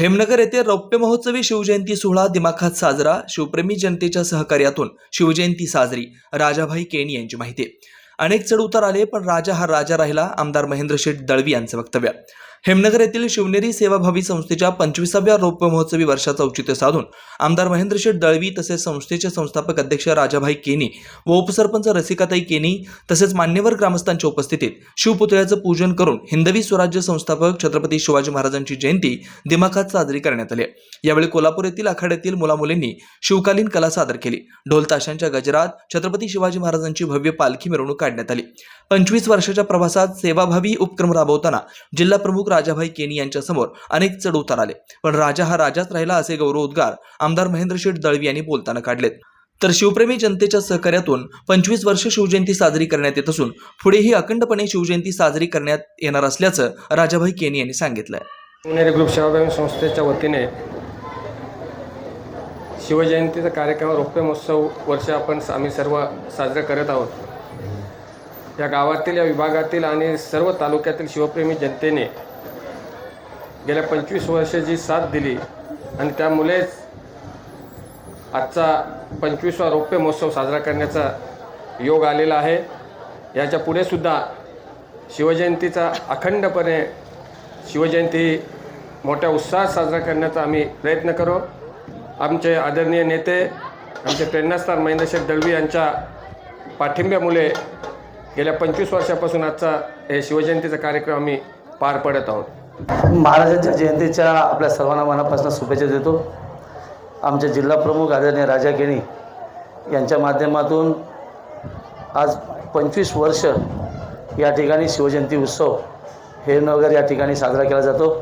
हेमनगर येथे रौप्य महोत्सवी शिवजयंती सोहळा दिमाखात साजरा. शिवप्रेमी जनतेच्या सहकार्यातून शिवजयंती साजरी. राजाभाई केणी यांची माहिती. अनेक चढ उतार आले पण राजा हा राजा राहिला आमदार महेंद्र शेठ दळवी यांचं वक्तव्य. हेमनगर येथील शिवनेरी सेवाभावी संस्थेच्या पंचवीसाव्या रौप्य महोत्सवी वर्षाचं औचित्य साधून आमदार महेंद्रशेठ दळवी तसेच संस्थेचे संस्थापक अध्यक्ष राजाभाई केनी व उपसरपंच रसिकाताई केनी तसेच मान्यवर ग्रामस्थांच्या उपस्थितीत शिवपुतळ्याचं पूजन करून हिंदवी स्वराज्य संस्थापक छत्रपती शिवाजी महाराजांची जयंती दिमाखात साजरी करण्यात आली. यावेळी कोल्हापूर येथील आखाड्यातील मुलामुलींनी शिवकालीन कला सादर केली. ढोल ताशांच्या गजरात छत्रपती शिवाजी महाराजांची भव्य पालखी मिरवणूक काढण्यात आली. पंचवीस वर्षाच्या प्रवासात सेवाभावी उपक्रम राबवताना जिल्हा प्रमुख राजाभाई केनी यांच्यासमोर अनेक चढ उतार आले. पण राजा हा राजाच राहिला असे गौरवोद्गार आमदार महेंद्र शेठ दळवी यांनी बोलताना काढलेत. तर शिवप्रेमी जनतेच्या सहकार्यातून पंचवीस वर्ष शिवजयंती साजरी करण्यात येत असून पुढेही अखंडपणे शिवजयंती साजरी करण्यात येणार असल्याचं राजाभाई केनी यांनी सांगितलंय. पुणेरी ग्रुप सेवाग्रामी संस्थेच्या वतीने शिवजयंतीचा कार्यक्रम रौप्य महोत्सव वर्ष आपण आम्ही सर्व साजरा करत आहोत. या गावातील या विभागातील आणि सर्व तालुक्यातील शिवप्रेमी जनतेने गेल्या पंचवीस वर्ष जी साथ दिली आणि त्यामुळेच आजचा पंचवीसवा रौप्य महोत्सव साजरा करण्याचा योग आलेला आहे. याच्यापुढे सुद्धा शिवजयंतीचा अखंडपणे शिवजयंती मोठ्या उत्साहात साजरा करण्याचा आम्ही प्रयत्न करू. आमचे आदरणीय नेते आमचे प्रेरणास्थान महेंद्रशेठ दळवी यांच्या पाठिंब्यामुळे गेल्या पंचवीस वर्षापासून आजचा हे शिवजयंतीचा कार्यक्रम आम्ही पार पडत आहोत. महाराजांच्या जयंतीच्या आपल्या सर्वांना मनापासून शुभेच्छा देतो. आमचे जिल्हा प्रमुख आदरणीय राजा केणी यांच्या माध्यमातून आज पंचवीस वर्ष या ठिकाणी शिवजयंती उत्सव हेरनगर या ठिकाणी साजरा केला जातो.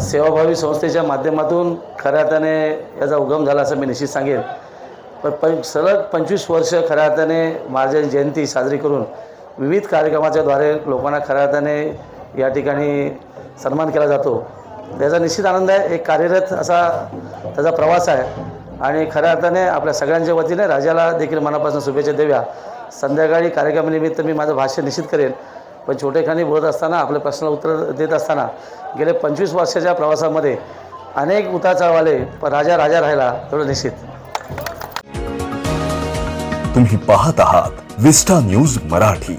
सेवाभावी संस्थेच्या माध्यमातून खऱ्या अर्थाने याचा उगम झाला असं मी निश्चित सांगेन. पण पण सलग पंचवीस वर्ष खऱ्या अर्थाने महाराजांची जयंती साजरी करून विविध कार्यक्रमाच्याद्वारे लोकांना खऱ्या अर्थाने या ठिकाणी सन्मान केला जातो. त्याचा निश्चित आनंद आहे. एक कार्यरत असा त्याचा प्रवास आहे. आणि खऱ्या अर्थाने आपल्या सगळ्यांच्या वतीने राजाला देखील मनापासून शुभेच्छा देव्या संध्याकाळी कार्यक्रमानिमित्त मी माझं भाष्य निश्चित करेन. पण छोटेखानी बोलत असताना आपल्या प्रश्नाला उत्तर देत असताना गेले पंचवीस वर्षाच्या प्रवासामध्ये अनेक उतार आले पण राजा राजा राहिला एवढं निश्चित. तुम्ही पाहत आहात विस्टा न्यूज मराठी.